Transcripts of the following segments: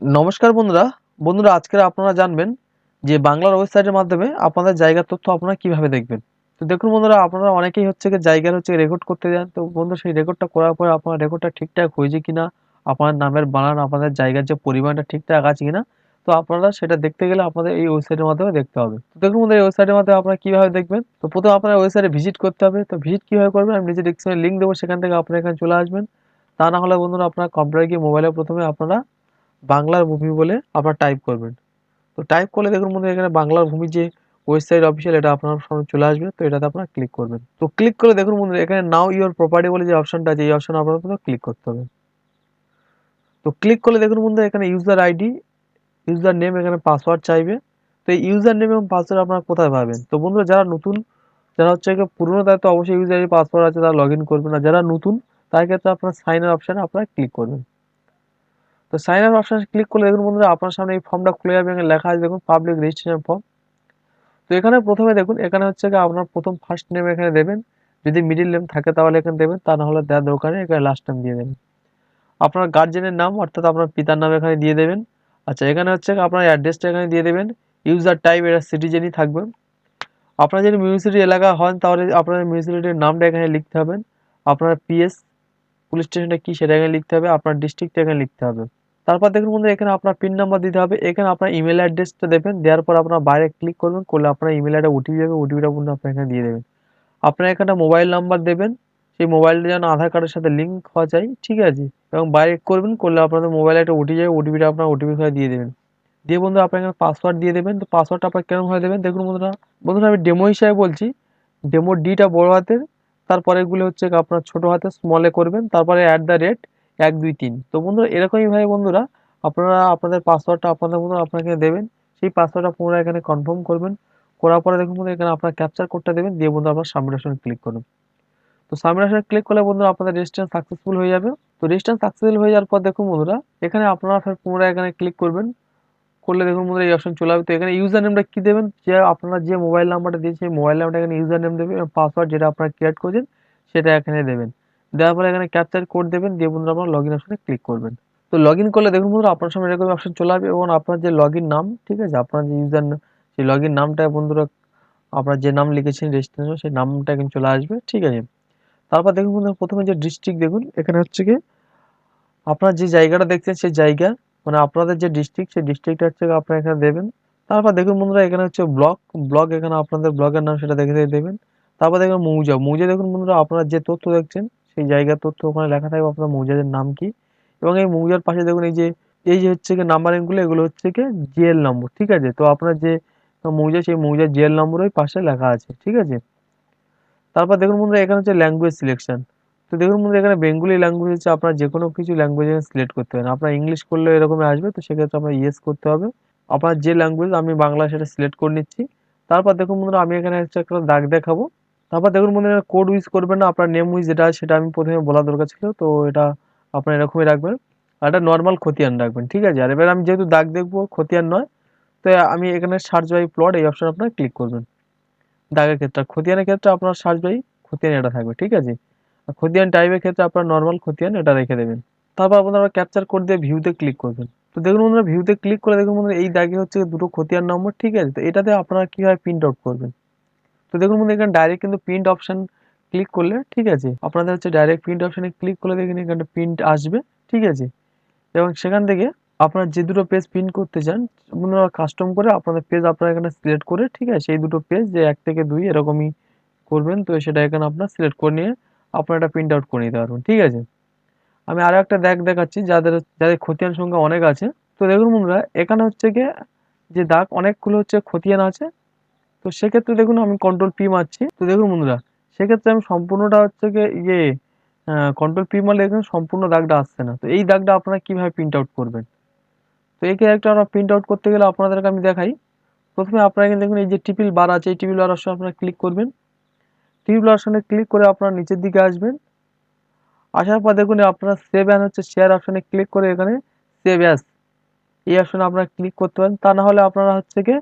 নমস্কার বন্ধুরা। বন্ধুরা আজকে আপনারা জানবেন যে বাংলার ওয়েবসাইটের মাধ্যমে আপনাদের জায়গার তথ্য আপনারা কীভাবে দেখবেন। তো দেখুন বন্ধুরা, আপনারা অনেকেই হচ্ছে জায়গার হচ্ছে রেকর্ড করতে যান। তো বন্ধু, সেই রেকর্ডটা করার পরে আপনার রেকর্ডটা ঠিকঠাক হয়েছে কিনা, আপনার নামের বানান আপনাদের জায়গার যে পরিমাণটা ঠিকঠাক আছে কিনা, তো আপনারা সেটা দেখতে গেলে আপনাদের এই ওয়েবসাইটের মাধ্যমে দেখতে হবে। তো দেখুন বন্ধুরা, এই ওয়েবসাইটের মাধ্যমে আপনারা কীভাবে দেখবেন? তো প্রথমে আপনার ওয়েবসাইটে ভিজিট করতে হবে। তো ভিজিট কীভাবে করবেন? আমি নিচে ডিসক্রিপশনে লিঙ্ক দেবো, সেখান থেকে আপনারা এখানে চলে আসবেন। তা না হলে বন্ধুরা, আপনার কম্পিউটারে গিয়ে মোবাইলে প্রথমে আপনারা বাংলার ভূমি বলে আপনারা টাইপ করবেন। তো টাইপ করলে দেখুন বন্ধু এখানে বাংলার ভূমি যে ওয়েবসাইট অফিসিয়াল এটা আপনার সামনে চলে আসবে, তো এটাতে আপনারা ক্লিক করবেন। তো ক্লিক করে দেখুন বন্ধু এখানে নাও ইউর প্রপার্টি বলে যে অপশনটা আছে, এই অপশন আপনার ক্লিক করতে হবে। তো ক্লিক করলে দেখুন বন্ধু এখানে ইউজার আইডি ইউজার নেম এখানে পাসওয়ার্ড চাইবে। তো এই ইউজার নেম এবং পাসওয়ার্ড আপনারা কোথায় পাবেন? তো বন্ধুরা, যারা নতুন, যারা হচ্ছে পুরনো তাদের তো অবশ্যই ইউজার পাসওয়ার্ড আছে, তারা লগ ইন করবেন। আর যারা নতুন, তার ক্ষেত্রে আপনার সাইনের অপশানে আপনারা ক্লিক করবেন। তো সাইন আপ অপশন ক্লিক করলে দেখুন বন্ধুরা আপনার সামনে এই ফর্মটা খুলে যাবে এখানে লেখা আছে দেখুন পাবলিক রেজিস্ট্রেশন ফর্ম তো এখানে প্রথমে দেখুন, এখানে হচ্ছে কি আপনার প্রথম ফার্স্ট নেম এখানে দেবেন। যদি মিডিল নেম থাকে তাহলে এখানে দেবেন, তা না হলে দেওয়ার দরকারে এখানে লাস্ট নেম দিয়ে দেবেন। আপনার গার্জেনের নাম অর্থাৎ আপনার পিতার নাম এখানে দিয়ে দেবেন। আচ্ছা এখানে হচ্ছে আপনার অ্যাড্রেসটা এখানে দিয়ে দেবেন। ইউজার টাইপ এটা সিটিজেনই থাকবে। আপনার যদি মিউনিসিপালিটি এলাকা হন, তাহলে আপনার মিউনিসিপালিটির নামটা এখানে লিখতে হবেন আপনার পিএস পুলিশ স্টেশনটা কী সেটা এখানে লিখতে হবে। আপনার ডিস্ট্রিক্টটা এখানে লিখতে হবে। তারপর দেখুন বন্ধু এখানে আপনার পিন নাম্বার দিতে হবে, এখানে আপনার ইমেল অ্যাড্রেসটা দেবেন, দেওয়ার পর আপনার বাইরে ক্লিক করবেন, করলে আপনার ইমেল একটা ওটিপি যাবে ওটিপিটা বন্ধু আপনার এখানে দিয়ে দেবেন আপনার এখানে মোবাইল নাম্বার দেবেন, সেই মোবাইলটা যেন আধার কার্ডের সাথে লিঙ্ক হওয়া যায়, ঠিক আছে? এবং বাইরে করবেন, করলে আপনাদের মোবাইলে একটা ওটিপি যাবে ওটিপিটা আপনার ওটিপি করে দিয়ে দেবেন। দিয়ে বন্ধু আপনার এখানে পাসওয়ার্ড দিয়ে দেবেন, তো পাসওয়ার্ডটা আপনার কেমন হয়ে দেবেন দেখুন বন্ধুরা বন্ধুরা আমি ডেমো হিসাবে বলছি ডেমো ডিটা বড় হাতের তারপরে এগুলো হচ্ছে আপনার ছোট হাতে স্মলে করবেন, তারপরে অ্যাট দ্য রেট এক, দুই, তিন। তো বন্ধুরা এরকমইভাবে বন্ধুরা, আপনারা আপনাদের পাসওয়ার্ডটা আপনাদের মতো আপনাকে দেবেন। সেই পাসওয়ার্ডটা পুনরায় এখানে কনফার্ম করবেন। করার পরে দেখুন বন্ধু এখানে আপনার ক্যাপচার কোডটা দেবেন। দিয়ে বন্ধু আপনার সাবমিটেশন ক্লিক করুন। তো সাবমিটেশন ক্লিক করলে বন্ধুরা আপনাদের রেজিস্ট্রেশন সাকসেসফুল হয়ে যাবে। তো রেজিস্ট্রেশন সাকসেসফুল হয়ে যাওয়ার পর দেখুন বন্ধুরা, এখানে আপনারা ফের পুনরায় এখানে ক্লিক করবেন। করলে দেখুন বন্ধুরা এই অপশন চলে আসবে। তো এখানে ইউজার নেমটা কী দেবেন? যে আপনারা যে মোবাইল নাম্বারটা দিয়েছেন, সেই মোবাইল নাম্বারটা এখানে ইউজার নেম দেবেন পাসওয়ার্ড যেটা আপনারা ক্রিয়েট করেছেন, সেটা এখানে দেবেন। দেওয়ার পরে এখানে ক্যাপচার কোড দেবেন, দিয়ে বন্ধুরা আপনার লগ ইন অপশনে ক্লিক করবেন। তো লগ ইন করলে দেখুন বন্ধুরা আপনার সামনে এরকম অপশন চলে আসবে এবং আপনার যে লগ নাম, ঠিক আছে? আপনার যে ইউজার সেই লগ নামটা বন্ধুরা আপনার যে নাম লিখেছেন রেজিস্ট্রেশন সেই নামটা কিন্তু চলে আসবে, ঠিক আছে? তারপর দেখুন বন্ধুরা প্রথমে যে ডিস্ট্রিক্ট দেখুন, এখানে হচ্ছে কি, আপনার যে জায়গাটা দেখছেন, সেই জায়গা মানে আপনাদের যে ডিস্ট্রিক্ট সেই ডিস্ট্রিক্টটা হচ্ছে আপনারা এখানে দেবেন। তারপর দেখুন বন্ধুরা এখানে হচ্ছে ব্লক ব্লক এখানে আপনাদের ব্লকের নাম সেটা দেখে দেবেন। তারপর দেখুন মৌজা মৌজা দেখুন বন্ধুরা আপনারা যে তথ্য দেখছেন সেই জায়গার তথ্য ওখানে লেখা থাকবে। আপনার মৌজাদের নাম কি? এবং এই মৌজার পাশে দেখুন এই যে এই যে হচ্ছে নাম্বারিংগুলো এগুলো হচ্ছে কি জিএল নম্বর ঠিক আছে? তো আপনার যে মৌজা, সেই মৌজার জিএল নম্বর ওই পাশে লেখা আছে, ঠিক আছে? তারপর দেখুন বন্ধুরা, এখানে হচ্ছে ল্যাঙ্গুয়েজ সিলেকশন তো দেখুন বন্ধুরা, এখানে বেঙ্গলি ল্যাঙ্গুয়েজ হচ্ছে আপনার যে কোনো কিছু ল্যাঙ্গুয়েজ সিলেক্ট করতে পারেন। আপনার ইংলিশ করলে এরকমই আসবে, তো সেক্ষেত্রে আপনার ইয়েস করতে হবে। আপনার যে ল্যাঙ্গুয়েজ আমি বাংলা সেটা সিলেক্ট করে নিচ্ছি। তারপর দেখুন বন্ধুরা, আমি এখানে হচ্ছে একটা দাগ দেখাবো। তারপর দেখুন বন্ধুরা কোড ইউজ করবেন না, আপনার নেম উইজ যেটা সেটা আমি প্রথমে বলা দরকার ছিল, তো এটা আপনার এরকমই রাখবেন। আর এটা নর্মাল খতিয়ান রাখবেন, ঠিক আছে? আর এবার আমি যেহেতু দাগ দেখব, খতিয়ান নয়, তো আমি এখানে সার্চ বাই প্লট এই অপশন আপনার ক্লিক করবেন। দাগের ক্ষেত্রে খতিয়ানের ক্ষেত্রে আপনার সার্চ বাই খতিয়ান এটা থাকবে, ঠিক আছে? আর খতিয়ান টাইপের ক্ষেত্রে আপনার নর্মাল খতিয়ান এটা রেখে দেবেন। তারপর আপনারা ক্যাপচার কোড দিয়ে ভিউতে ক্লিক করবেন। তো দেখুন বন্ধুরা ভিউতে ক্লিক করে দেখুন বন্ধুরা, এই দাগে হচ্ছে দুটো খতিয়ান নম্বর ঠিক আছে? তো এটাতে আপনারা কীভাবে প্রিন্ট আউট করবেন? তো দেখুন বন্ধু, এখানে ডাইরেক্ট কিন্তু প্রিন্ট অপশন ক্লিক করলে ঠিক আছে। আপনাদের হচ্ছে ডাইরেক্ট প্রিন্ট অপশানে ক্লিক করলে দেখুন এখানে প্রিন্ট আসবে, ঠিক আছে? এবং সেখান থেকে আপনারা যে দুটো পেজ প্রিন্ট করতে চান আপনারা কাস্টম করে আপনাদের পেজ আপনারা এখানে সিলেক্ট করে, ঠিক আছে? সেই দুটো পেজ যে এক থেকে দুই এরকমই করবেন, তো সেটা এখানে আপনার সিলেক্ট করে নিয়ে আপনারা এটা প্রিন্ট আউট করে নিতে পারবেন, ঠিক আছে? আমি আরও একটা দেখ দেখাচ্ছি, যাদের যাদের খতিয়ান সংখ্যা অনেক আছে। তো দেখুন বন্ধুরা, এখানে হচ্ছে গিয়ে যে দাগ অনেকগুলো হচ্ছে খতিয়ান আছে তো সেক্ষেত্রে দেখুন, আমি কন্ট্রোল পি মারছি। তো দেখুন বন্ধুরা, সেক্ষেত্রে আমি সম্পূর্ণটা হচ্ছে ইয়ে কন্ট্রোল পি মারলে এখানে সম্পূর্ণ দাগটা আসছে না। তো এই দাগটা আপনারা কীভাবে প্রিন্ট আউট করবেন? তো এই ক্যারেক্টার আমরা প্রিন্ট আউট করতে গেলে আপনাদেরকে আমি দেখাই। প্রথমে আপনারা কিন্তু দেখুন, এই যে টিপিল বার আছে, এই টিপিল বার অপশন আপনারা ক্লিক করবেন। টিপিল অপশনে ক্লিক করে আপনারা নিচের দিকে আসবেন। আসার পর দেখুন, আপনারা সেভ অ্যান্ড হচ্ছে শেয়ার অপশনে ক্লিক করে এখানে সেভ অ্যাস এই অপশনে আপনারা ক্লিক করতে পারেন। তা না হলে আপনারা হচ্ছে গিয়ে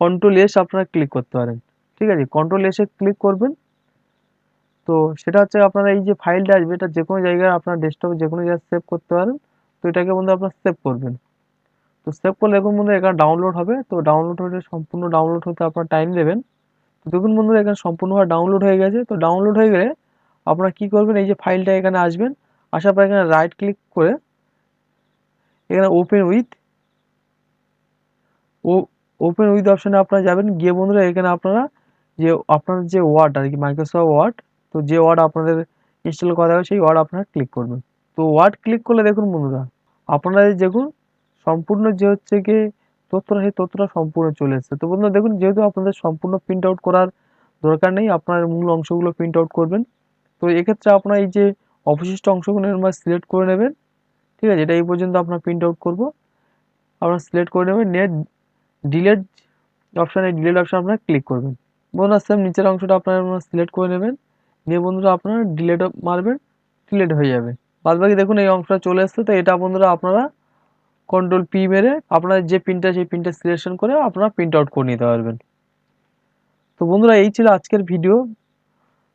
কন্ট্রোল এস আপনারা ক্লিক করতে পারেন। ঠিক আছে? কন্ট্রোল এসে ক্লিক করবেন। তো সেটা হচ্ছে আপনারা এই যে ফাইলটা আসবে, এটা যে কোনো জায়গায় আপনার ডেস্কটপে যে কোনো জায়গায় সেভ করতে পারেন। তো এটাকে বন্ধু আপনারা সেভ করবেন। তো সেভ করলে দেখুন বন্ধুরা এখানে ডাউনলোড হবে। তো ডাউনলোড হতে সম্পূর্ণ ডাউনলোড হতে আপনার টাইম দেবেন। তো দেখুন বন্ধুরা এখানে সম্পূর্ণভাবে ডাউনলোড হয়ে গেছে। তো ডাউনলোড হয়ে গেলে আপনারা কি করবেন? এই যে ফাইলটা এখানে আসবেন। আসার পর এখানে রাইট ক্লিক করে এখানে ওপেন উইথ ও ওপেন উইথ অপশানে আপনারা যাবেন। গিয়ে বন্ধুরা, এখানে আপনারা যে আপনার যে ওয়ার্ড আর কি মাইক্রোসফট ওয়ার্ড তো যে ওয়ার্ড আপনাদের ইনস্টল করা হবে, সেই ওয়ার্ড আপনারা ক্লিক করবেন। তো ওয়ার্ড ক্লিক করলে দেখুন বন্ধুরা আপনারা দেখুন, সম্পূর্ণ যে হচ্ছে কি তথ্যটা সেই তথ্যটা সম্পূর্ণ চলে এসেছে। তো বন্ধুরা, দেখুন, যেহেতু আপনাদের সম্পূর্ণ প্রিন্ট আউট করার দরকার নেই, আপনার মূল অংশগুলো প্রিন্ট আউট করবেন। তো এক্ষেত্রে আপনার এই যে অবশিষ্ট অংশগুলো এবার সিলেক্ট করে নেবেন। ঠিক আছে, এটা এই পর্যন্ত আপনার প্রিন্ট আউট করব। আপনারা সিলেক্ট করে নেবেন নেট ডিলেট অপশানে ডিলেট অপশান আপনারা ক্লিক করবেন। বন্ধুরা সেম নিচের অংশটা আপনারা সিলেক্ট করে নেবেন। নিয়ে বন্ধুরা আপনারা ডিলেট মারবেন ডিলেট হয়ে যাবে। বাদ বাকি দেখুন এই অংশটা চলে এসছে, তো এটা বন্ধুরা আপনারা কন্ট্রোল পি মেরে আপনার যে পিনটা সেই পিনটা সিলেকশন করে আপনারা প্রিন্ট আউট করে নিতে পারবেন। তো বন্ধুরা এই ছিল আজকের ভিডিও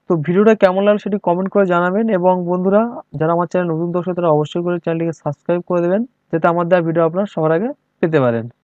তো ভিডিওটা কেমন লাগল সেটি কমেন্ট করে জানাবেন এবং বন্ধুরা যারা আমার চ্যানেল নতুন দর্শক তারা অবশ্যই করে চ্যানেলটিকে সাবস্ক্রাইব করে দেবেন, যাতে আমার দেওয়া ভিডিও আপনারা সবার আগে পেতে পারেন।